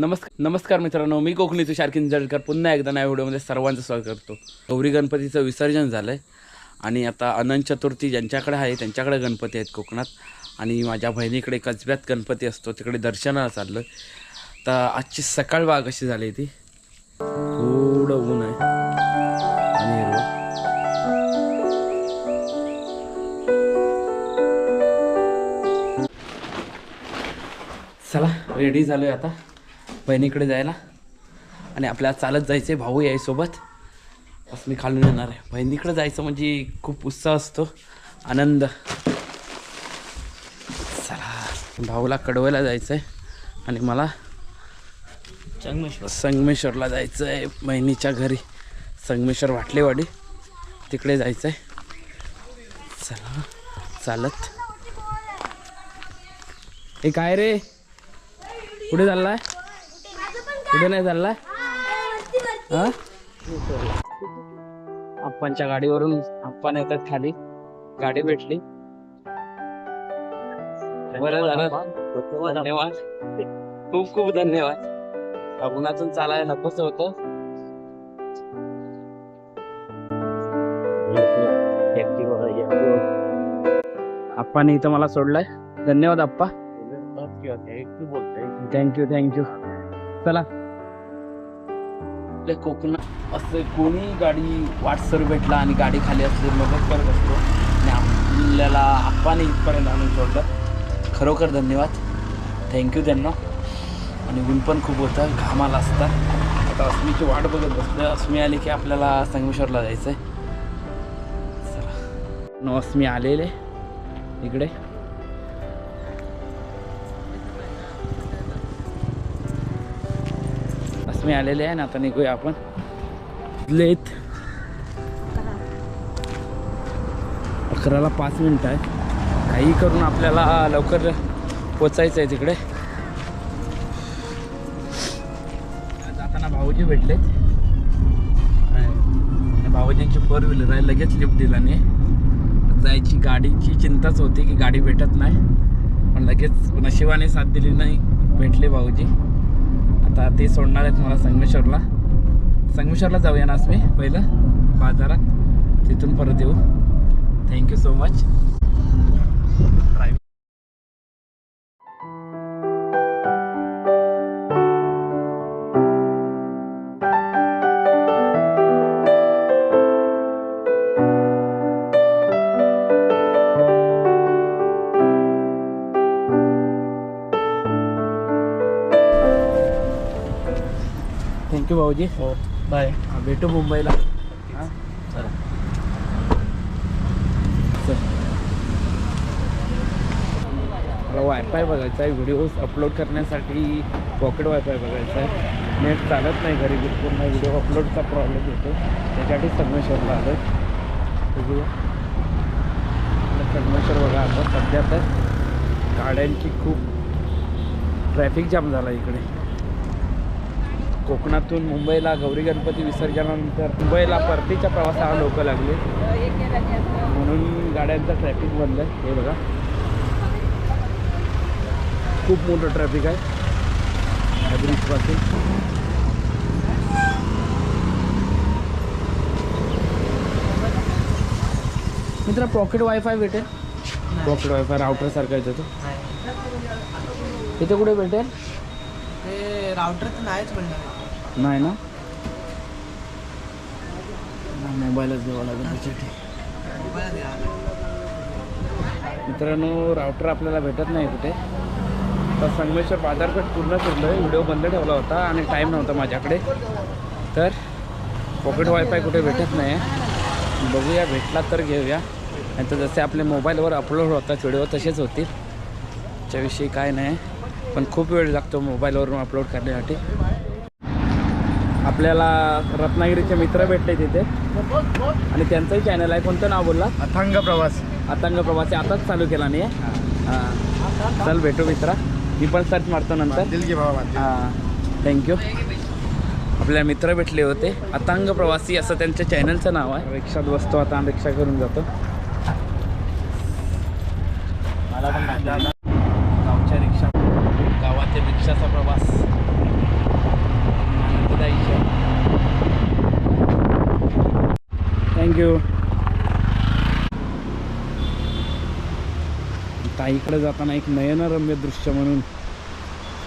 नमस्कार नमस्कार मित्रांनो मी कोकणीचं शारकिन जळकर. पुन्हा एकदा नव्या व्हिडिओमध्ये सर्वांचं स्वागत करतो. गौरी गणपतीचं विसर्जन झालं आहे आणि आता अनंत चतुर्थी ज्यांच्याकडे आहे त्यांच्याकडे गणपती आहेत कोकणात. आणि माझ्या बहिणीकडे कसब्यात गणपती असतो तिकडे दर्शनाला चाललं तर आजची सकाळ बाग अशी झाली ती. थोडं ऊन आहे. आणि हिरवं. चला रेडी झालो आहे आता. बहिणीकडे जायला. आणि आपल्याला चालत जायचं आहे भाऊ आहे सोबत. बस मी खालून येणार आहे. बहिणीकडे जायचं म्हणजे खूप उत्साह असतो. आनंद. चला. भाऊला कडवायला जायचं आहे आणि मला संगमेश्वरला जायचं आहे बहिणीच्या घरी. संगमेश्वर वाटलेवाडी. तिकडे जायचं आहे चला. चालत. हे काय रे? कुठे चाललाय? कुठे नाही चाललाय हा आप्पांच्या गाडीवरून आप्पा येतात खाली. गाडी भेटली. बरं झालं. धन्यवाद. खूप खूप धन्यवाद. अगुणातून चालायला नकोच होतं. आप्पाने इथं मला सोडलाय. धन्यवाद आप्पा. थँक्यू थँक्यू चला. आपल्या कोकणात. असं कोणी गाडी वाटसर भेटला आणि गाडी खाली असली मदत करत असतो. आणि आपल्याला आप्पाने इथपर्यंत आणून सोडलं. खरोखर धन्यवाद. थँक्यू त्यांना. आणि ऊन पण खूप होतं. घामाला असता. आता अस्मीची वाट बघत बसलं अस्मी आली की आपल्याला संगमेश्वरला जायचं आहे चला. न अस्मी आलेले. इकडे. मी आलेले आहे ना आता निघूया आपण. लेत अकराला पाच मिनिट आहे काही करून आपल्याला लवकर पोचायचं आहे तिकडे जाताना भाऊजी भेटलेत. भाऊजींची फोर व्हीलर आहे लगेच लिफ्ट दिला नाही जायची गाडीची चिंताच होती की गाडी भेटत नाही. पण लगेच नशिबाने साथ दिली नाही. भेटले भाऊजी. आता ते सोडणार आहेत मला संगमेश्वरला. संगमेश्वरला जाऊया ना मी पहिलं बाजारात. तिथून परत येऊ. थँक्यू सो मच भाऊजी. हो. बाय. भेटू मुंबईला. हां. चला. मला वायफाय बघायचा आहे व्हिडिओज अपलोड करण्यासाठी पॉकेट वायफाय बघायचा आहे. नेट चालत नाही घरी बिलकुल नाही. व्हिडिओ अपलोडचा प्रॉब्लेम येतो. त्यासाठी संगमेश्वरला आलो बघूया. संगमेश्वर बघा आता. सध्या तर गाड्यांची खूप ट्रॅफिक जाम झाला इकडे. कोकणातून मुंबईला गौरी गणपती विसर्जनानंतर मुंबईला परतीच्या प्रवासाला लोक लागले. म्हणून गाड्यांचा ट्रॅफिक बंद आहे. हे बघा. खूप मोठं ट्रॅफिक आहे. ब्रिजपासून मित्र पॉकेट वायफाय भेटेल? पॉकेट वायफाय राउटरसारखा येतो तो इथे कुठे भेटेल? ते राउटर तर नाहीच म्हणणार नाही ना? मोबाईलच द्यावा लागेल त्याच्यासाठी. मित्रांनो राउटर आपल्याला भेटत नाही कुठे. तर संगमेश्वर बाजारपेठ पूर्ण फिरलो आहे व्हिडिओ बंद ठेवला होता आणि टाईम नव्हता माझ्याकडे. तर पॉकेट वायफाय कुठे भेटत नाही. आहे बघूया भेटला तर घेऊया. नाही तर जसे आपले मोबाईलवर अपलोड होतात व्हिडिओ तसेच होतील. त्याच्याविषयी काय नाही. पण खूप वेळ लागतो मोबाईलवरून अपलोड करण्यासाठी. आपल्याला रत्नागिरीचे मित्र भेटले तिथे. आणि त्यांचंही चॅनल आहे. कोणतं नाव बोलला? अथांग प्रवास. अतंग प्रवासी. आताच चालू केला नाही हां. चल भेटू मित्रा. मी पण सर्च मारतो नंतर. हां. थँक्यू आपल्या मित्र भेटले होते. अतांग प्रवासी असं त्यांच्या चॅनलचं नाव आहे. रिक्षात बसतो आता रिक्षा करून जातो. मला पण गावच्या रिक्षा गावातील रिक्षाचा प्रवास ताईच्या थँक्यू इकडे जाताना एक नयनरम्य दृश्य म्हणून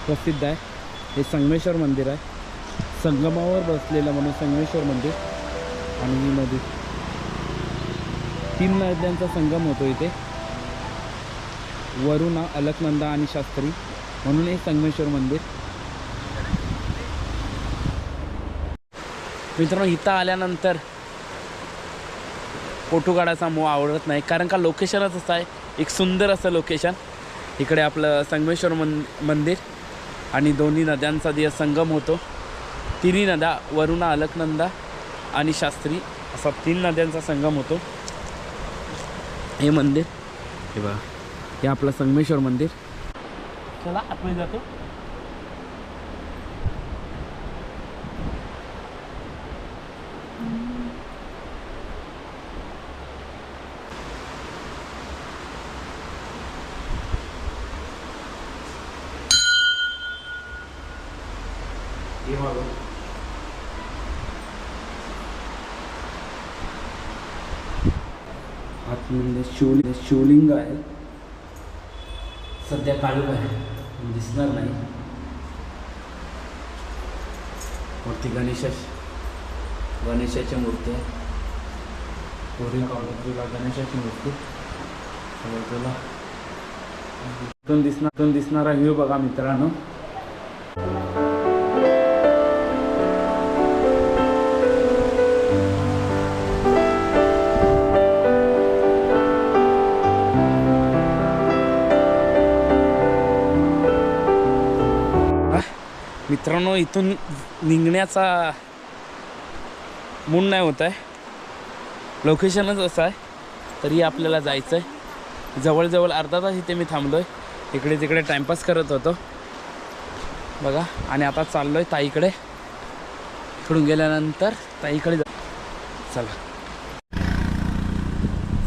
प्रसिद्ध आहे. हे संगमेश्वर मंदिर आहे. संगमावर बसलेलं म्हणून संगमेश्वर मंदिर आणि ही नदी. तीन नद्यांचा संगम होतो इथे. वरुणा अलकनंदा आणि शास्त्री म्हणून हे संगमेश्वर मंदिर. मित्रांनो इथं आल्यानंतर फोटो काढायचा मोह आवडत नाही. कारण का लोकेशनच असं आहे. एक सुंदर असं लोकेशन इकडे आपलं संगमेश्वर मन मंदिर आणि दोन्ही नद्यांचा जे संगम होतो तिन्ही नद्या वरुणा अलकनंदा आणि शास्त्री असा तीन नद्यांचा संगम होतो. हे मंदिर हे बघा हे आपलं संगमेश्वर मंदिर. चला आतमध्ये जातो. हे बघा. आतमध्ये शिवलिंग शिवलिंग आहे. सध्या काळू आहे. दिसणार नाही. वरती गणेशा गणेशाची मूर्ती आहे. कोरी गणेशाची मूर्ती. बाजूला इथून दिसणार इथून दिसणारा व्ह्यू बघा मित्रांनो. मित्रांनो इथून निघण्याचा मूड नाही होत आहे. लोकेशनच असं आहे. तरी आपल्याला जायचं आहे जवळजवळ अर्धा तास इथे मी थांबलो आहे इकडे तिकडे टाईमपास करत होतो. बघा आणि आता चाललो आहे ताईकडे. इकडून गेल्यानंतर ताईकडे जा चला.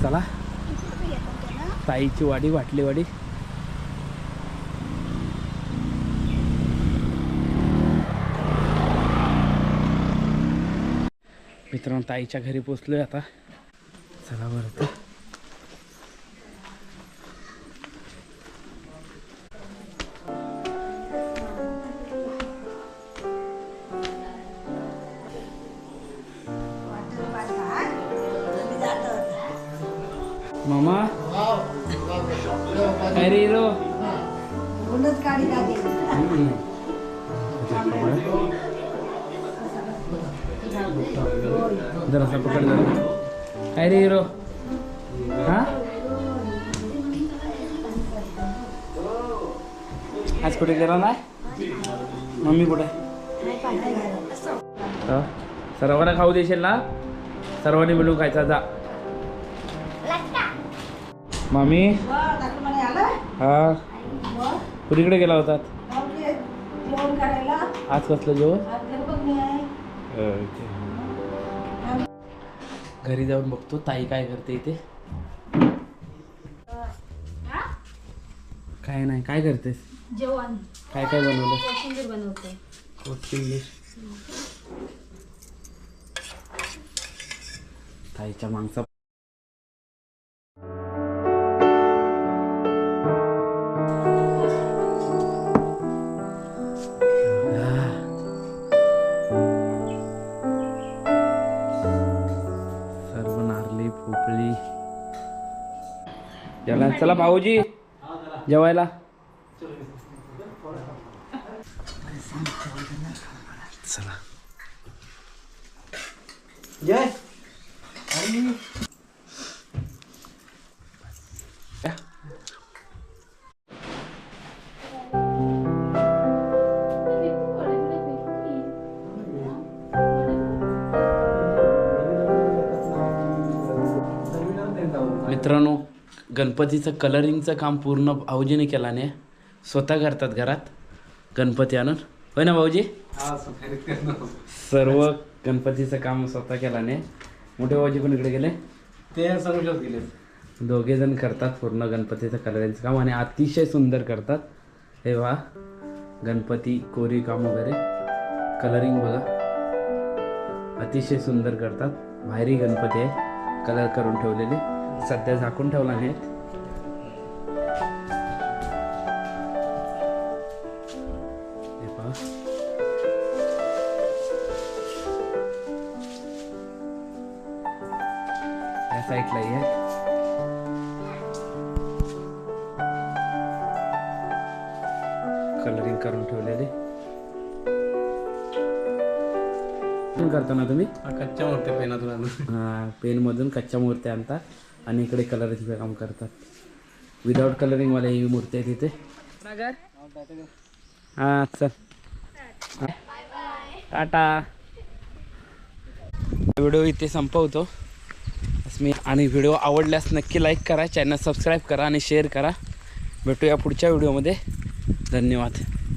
चला. ताईची वाडी वाटली वाडी. मित्रांनो ताईच्या घरी पोचलोय आता. चला बरं तर. मामा? काय रे हिरो? जरासा पकड जरा. काय रे हिरो? हा? आज कुठे गेला नाही? मम्मी कुठे? सर्वांना खाऊ देशील ना? सर्वांनी मिळून खायचा जा. मामी हा? कुणीकडे गेला होतात आज कसलं जेवण. घरी जाऊन बघतो. ताई काय करते इथे? काय नाही. काय करतेस? जेवण. काय काय बनवलं कोशिंबीर बनवते. ताईच्या मागचा चला चला भाऊजी जेवायला. चला. जय. मित्रांनो गणपतीचं कलरिंगचं काम पूर्ण भाऊजीने केल्याने स्वतः करतात घरात. गणपती आणून. होय ना भाऊजी? सर्व गणपतीचं काम स्वतः केल्याने मोठे भाऊजी पण इकडे गेले? ते समजत गेले. दोघे जण करतात पूर्ण गणपतीचं कलरिंगचं काम आणि अतिशय सुंदर करतात. हे वा गणपती कोरी काम वगैरे. कलरिंग बघा. अतिशय सुंदर करतात. बाहेरही गणपती आहे. कलर करून ठेवलेले. सध्या झाकून ठेवला नाही हे या साईडला आहे कलरिंग करून ठेवलेले. करता ना तुम्ही? कच्च्या मोठ्या पेनातून आणून. हा पेनमधून कच्च्या मूर्त्या आणतात आणि इकडे कलरचे काम करतात. विदाऊट कलरिंगवाल्या ही मूर्ती आहे तिथे हां चल. टाटा. व्हिडिओ इथे संपवतो. मी आणि व्हिडिओ आवडल्यास नक्की लाईक करा चॅनल सबस्क्राईब करा आणि शेअर करा. भेटूया पुढच्या व्हिडिओमध्ये. धन्यवाद.